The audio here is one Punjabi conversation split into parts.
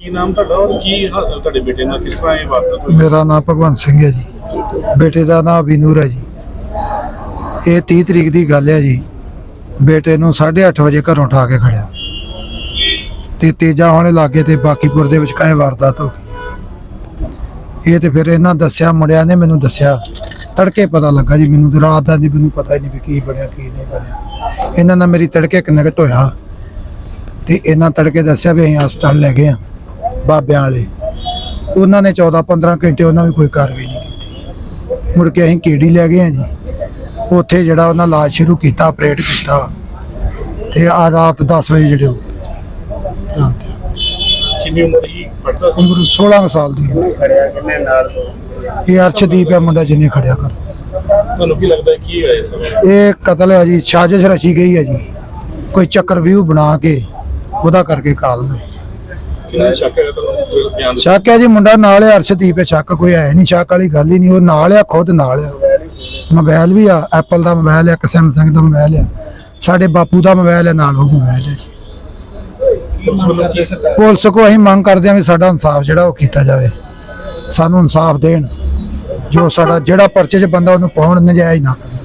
ਕੀ ਨਾਮ ਤੁਹਾਡਾ ਔਰ ਕੀ ਹਾਲ ਤੁਹਾਡੇ ਬੇਟੇ ਨਾਲ? ਕਿਸ ਤਰ੍ਹਾਂ ਇਹ ਵਾਰਦਾਤ ਹੋਈ? ਮੇਰਾ ਨਾਮ ਭਗਵੰਤ ਸਿੰਘ ਹੈ ਜੀ। ਬੇਟੇ ਦਾ ਨਾਮ ਵਿਨੂਰ ਹੈ ਜੀ। ਇਹ 30 ਤਰੀਕ ਦੀ ਗੱਲ ਹੈ ਜੀ। ਬੇਟੇ ਨੂੰ 8:30 ਵਜੇ ਘਰੋਂ ਉਠਾ ਕੇ ਖੜਿਆ। ਤੇ ਤੇਜਾ ਹੋਣੇ ਲਾਗੇ ਤੇ ਬਾਕੀਪੁਰ ਦੇ ਵਿੱਚ ਕਾਹੇ ਵਾਰਦਾਤ ਹੋ ਗਈ ਇਹ ਤੇ ਫਿਰ ਇਹਨਾਂ ਦੱਸਿਆ, ਮੁੰਡਿਆਂ ਨੇ ਮੈਨੂੰ ਦੱਸਿਆ। ਤੜਕੇ ਪਤਾ ਲੱਗਾ ਜੀ ਮੈਨੂੰ ਤੇ ਰਾਤ ਦਾ ਜੀ ਮੈਨੂੰ ਪਤਾ ਹੀ ਨਹੀਂ ਵੀ ਕੀ ਬਣਿਆ, ਕੀ ਨਹੀਂ ਬਣਿਆ। ਇਹਨਾਂ ਨਾਲ ਮੇਰੀ ਤੜਕੇ ਕਨੈਕਟ ਹੋਇਆ। ਤੇ ਇਹਨਾਂ ਤੜਕੇ ਦੱਸਿਆ ਵੀ ਅਸੀਂ ਹਸਪਤਾਲ ਲੈ ਗਏ ਆ ਬਾਬਿਆਂ ਵਾਲੇ। ਉਹਨਾਂ ਨੇ 14 15 ਘੰਟੇ ਉਹਨਾਂ ਵੀ ਕੋਈ ਕਾਰਵਾਈ ਨਹੀਂ ਕੀਤੀ। ਮੁੜ ਕੇ ਅਸੀਂ ਕੀੜੀ ਲੈ ਗਏ ਆ ਜੀ? ਉੱਥੇ ਜਿਹੜਾ ਉਹਨਾਂ ਇਲਾਜ ਸ਼ੁਰੂ ਕੀਤਾ ਆਪਰੇਟ ਕੀਤਾ ਤੇ ਆ ਰਾਤ 10 ਵਜੇ ਜਿਹੜੇ ਉਹ ਕਿੰਨੀ ਉਮਰ ਹੀ ਪੜਦਾ ਸੀ? ਉਮਰ 16 ਕੁ ਸਾਲ ਦੀ ਉਮਰ ਸੀ। ਖੜਿਆ ਕਿੰਨੇ ਨਾਲ? ਇਹ ਅਰਸ਼ਦੀਪ ਹੈ ਮੁੰਡਾ ਜਿਹਨੇ ਖੜਿਆ ਕਰ ਤੁਹਾਨੂੰ ਕੀ ਲੱਗਦਾ ਹੈ ਕੀ ਹੋਇਆ ਇਸ ਸਮੇਂ? ਇਹ ਕਤਲ ਹੈ ਜੀ ਸਾਜ਼ਿਸ਼ ਰਚੀ ਗਈ ਹੈ ਜੀ। ਕੋਈ ਚੱਕਰ ਵਿਊ ਬਣਾ ਕੇ ਉਹਦਾ ਕਰਕੇ ਕਾਲ ਨਹੀਂ ਕਿੰਨਾ ਸ਼ੱਕ ਹੈ ਤੁਹਾਨੂੰ ਕੋਈ ਬਿਆਨ ਦਿਓ। ਸ਼ੱਕ ਹੈ ਜੀ ਮੁੰਡਾ ਨਾਲ ਹੈ ਅਰਸ਼ਦੀਪ ਹੈ ਸ਼ੱਕ ਕੋਈ ਹੈ ਨਹੀਂ ਸ਼ੱਕ ਵਾਲੀ ਗੱਲ ਹੀ ਨਹੀਂ ਉਹ ਨਾਲ ਆ ਖੁਦ ਨਾਲ ਆ ਮੋਬਾਈਲ ਵੀ ਆ ਐਪਲ ਦਾ ਮੋਬਾਈਲ ਹੈ ਇੱਕ ਸੈਮਸੰਗ ਦਾ ਮੋਬਾਈਲ ਹੈ ਸਾਡੇ ਬਾਪੂ ਦਾ ਮੋਬਾਈਲ ਹੈ ਨਾਲ ਉਹ ਮੋਬਾਈਲ ਹੈ। ਪੁਲਿਸ ਕੀ ਅਸੀਂ ਮੰਗ ਕਰਦੇ ਹਾਂ ਵੀ ਸਾਡਾ ਇਨਸਾਫ ਜਿਹੜਾ ਉਹ ਕੀਤਾ ਜਾਵੇ ਸਾਨੂੰ ਇਨਸਾਫ ਦੇਣ ਜੋ ਸਾਡਾ ਜਿਹੜਾ ਪਰਚੇ 'ਚ ਬੰਦਾ ਉਹਨੂੰ ਪਾਉਣ ਨਜਾਇਜ਼ ਨਾ ਕਰਨ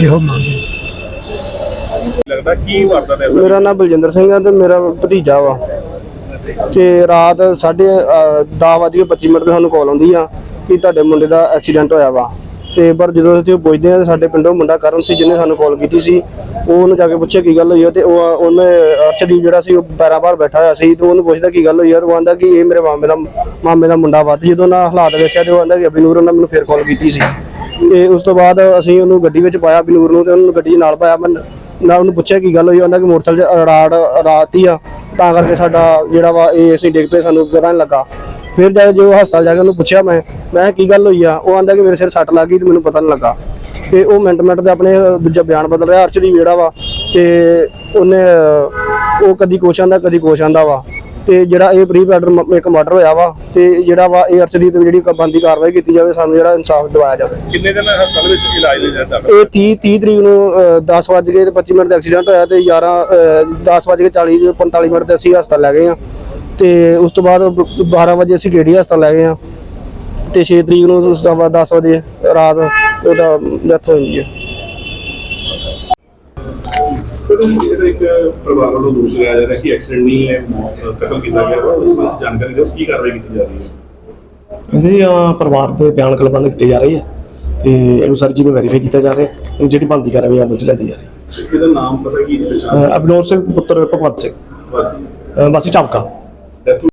ਇਹੋ ਮੰਗ ਹੈ। ਲੱਗਦਾ ਕੀ ਵਾਰਦਾਤ ਹੈ ਮੇਰਾ ਨਾਮ ਬਲਜਿੰਦਰ ਸਿੰਘ ਹੈ ਤੇ ਮੇਰਾ ਭਤੀਜਾ ਵਾ। ਤੇ ਰਾਤ 10:25 ਮਿੰਟ ਤੇ ਸਾਨੂੰ ਕਾਲ ਆਉਂਦੀ ਆ ਕਿ ਤੁਹਾਡੇ ਮੁੰਡੇ ਦਾ ਐਕਸੀਡੈਂਟ ਹੋਇਆ ਵਾ। ਤੇ ਪਰ ਜਦੋਂ ਅਸੀਂ ਪੁੱਛਦੇ ਆ ਤੇ ਸਾਡੇ ਪਿੰਡੋਂ ਮੁੰਡਾ ਕਰਨ ਸੀ ਜਿਹਨੇ ਸਾਨੂੰ ਕਾਲ ਕੀਤੀ ਸੀ, ਉਹ ਉਹਨੂੰ ਜਾ ਕੇ ਪੁੱਛਿਆ ਕੀ ਗੱਲ ਹੋਈ ਆ ਤੇ ਉਹ ਉਹਨੇ ਅਰਸ਼ਦੀਪ ਜਿਹੜਾ ਸੀ ਉਹ ਪੈਰਾਂ ਭਾਰ ਬੈਠਾ ਹੋਇਆ ਸੀ ਤੇ ਉਹਨੂੰ ਪੁੱਛਦਾ ਕੀ ਗੱਲ ਹੋਈ ਆ ਤੇ ਉਹ ਆਂਦਾ ਕਿ ਇਹ ਮੇਰੇ ਮਾਮੇ ਦਾ ਮਾਮੇ ਦਾ ਮੁੰਡਾ ਵਾ ਤੇ ਜਦੋਂ ਨਾ ਹਾਲਾਤ ਵੇਖਿਆ ਤੇ ਉਹ ਆਂਦਾ ਕਿ ਅਬਿਨੂਰ ਉਹਨਾਂ ਮੈਨੂੰ ਫੇਰ ਕਾਲ ਕੀਤੀ ਸੀ। ਤੇ ਉਸ ਤੋਂ ਬਾਅਦ ਅਸੀਂ ਉਹਨੂੰ ਗੱਡੀ ਵਿੱਚ ਪਾਇਆ ਬਨੂਰ ਨੂੰ ਤੇ ਉਹਨੂੰ ਗੱਡੀ 'ਚ ਨਾਲ ਪਾਇਆ, ਮੈਂ ਨਾ ਉਹਨੂੰ ਪੁੱਛਿਆ ਕੀ ਗੱਲ ਹੋਈ ਕਹਿੰਦਾ ਕਿ ਮੋਟਰਸਾਈਕਲ 'ਚ ਰਾੜ, ਰਾਤੀ ਆ। ਤਾਂ ਕਰਕੇ ਸਾਡਾ ਜਿਹੜਾ ਵਾ ਇਹ ਅਸੀਂ ਡਿੱਗ ਪਏ, ਸਾਨੂੰ ਪਤਾ ਨਹੀਂ ਲੱਗਾ। ਫਿਰ ਜਾ ਕੇ ਜੋ ਹਸਪਤਾਲ ਜਾ ਕੇ ਉਹਨੂੰ ਪੁੱਛਿਆ ਮੈਂ ਮੈਂ ਕਿਹਾ, ਕੀ ਗੱਲ ਹੋਈ ਆ? ਉਹ ਆਂਦਾ ਕਿ ਮੇਰੇ ਸਿਰ ਸੱਟ ਲੱਗ ਗਈ ਤੇ ਮੈਨੂੰ ਪਤਾ ਨਹੀਂ ਲੱਗਾ। ਤੇ ਉਹ ਮਿੰਟ ਮਿੰਟ ਤੇ ਆਪਣੇ ਦੂਜਾ ਬਿਆਨ ਬਦਲ ਰਿਹਾ ਅਰਸ਼ਦੀਪ ਜਿਹੜਾ ਵਾ, ਤੇ ਉਹਨੇ, ਉਹ ਕਦੀ ਕੁਛ ਆਂਦਾ, ਕਦੀ ਕੁਛ ਆਂਦਾ ਵਾ। ਤੇ ਜਿਹੜਾ ਇਹ ਪ੍ਰੀ ਪੈਡਰ ਇੱਕ ਮਰਡਰ ਹੋਇਆ ਵਾ ਤੇ ਜਿਹੜਾ ਵਾ ਇਹ ਅਰਸ਼ਦੀਪ ਤੇ ਜਿਹੜੀ ਬੰਦੀ ਕਾਰਵਾਈ ਕੀਤੀ ਜਾਵੇ ਸਾਨੂੰ ਜਿਹੜਾ ਇਨਸਾਫ ਦਿਵਾਇਆ ਜਾਵੇ। ਕਿੰਨੇ ਦਿਨ ਹਸਪਤਾਲ ਵਿੱਚ ਇਲਾਜ ਲਈ ਜਾਂਦਾ ਇਹ 30 30 ਤਰੀਕ ਨੂੰ 10 ਵਜ ਤੇ 25 ਮਿੰਟ ਦਾ ਐਕਸੀਡੈਂਟ ਹੋਇਆ ਤੇ 11 10 ਵਜ ਕੇ 40 45 ਮਿੰਟ ਤੇ ਅਸੀਂ ਹਸਪਤਾਲ ਲੈ ਗਏ ਆ ਤੇ ਉਸ ਤੋਂ ਬਾਅਦ 12 ਵਜੇ ਅਸੀਂ ਗੇੜੀ ਹਸਪਤਾਲ ਲੈ ਗਏ ਆ ਤੇ 6 ਤਰੀਕ ਨੂੰ ਉਸ ਤੋਂ ਬਾਅਦ 10 ਵਜੇ ਰਾਤ ਉਹਦਾ ਡੈਥ ਹੋ ਜਾਂਦੀ ਹੈ। ਸਰ ਜਿਹੜਾ ਇੱਕ ਪਰਿਵਾਰ ਵੱਲੋਂ ਦੋਸ਼ ਲਗਾਇਆ ਜਾ ਰਿਹਾ ਕਿ ਐਕਸੀਡੈਂਟ ਨਹੀਂ ਹੈ ਮੌਤ ਕਤਲ ਕੀਤਾ ਗਿਆ ਵਾ ਉਸ ਵਿੱਚ ਜਾਣਕਾਰੀ ਦਿਓ ਕੀ ਕਾਰਵਾਈ ਕੀਤੀ ਜਾ ਰਹੀ ਹੈ? ਇਹਦੀ ਅਹ, ਪਰਿਵਾਰ ਦੇ ਬਿਆਨ ਕਲਬੰਦ ਕੀਤੇ ਜਾ ਰਹੀ ਹੈ ਤੇ ਇਹਨੂੰ ਸਰ ਜੀ ਨੂੰ ਵੈਰੀਫਾਈ ਕੀਤਾ ਜਾ ਰਿਹਾ ਹੈ ਤੇ ਜਿਹੜੀ ਬਣਦੀ ਕਾਰਵਾਈ ਅਮਲ ਚ ਲੈਂਦੀ ਜਾ ਰਹੀ ਹੈ। ਇਹਦਾ ਨਾਮ ਪਤਾ ਕੀ ਹੈ? ਪਛਾਣ ਅਬਨੋਰ ਸਿੰਘ ਪੁੱਤਰ ਭਗਵੰਤ ਸਿੰਘ। ਵਾਸੀ। ਚਾਬਕਾ ਡੈਥ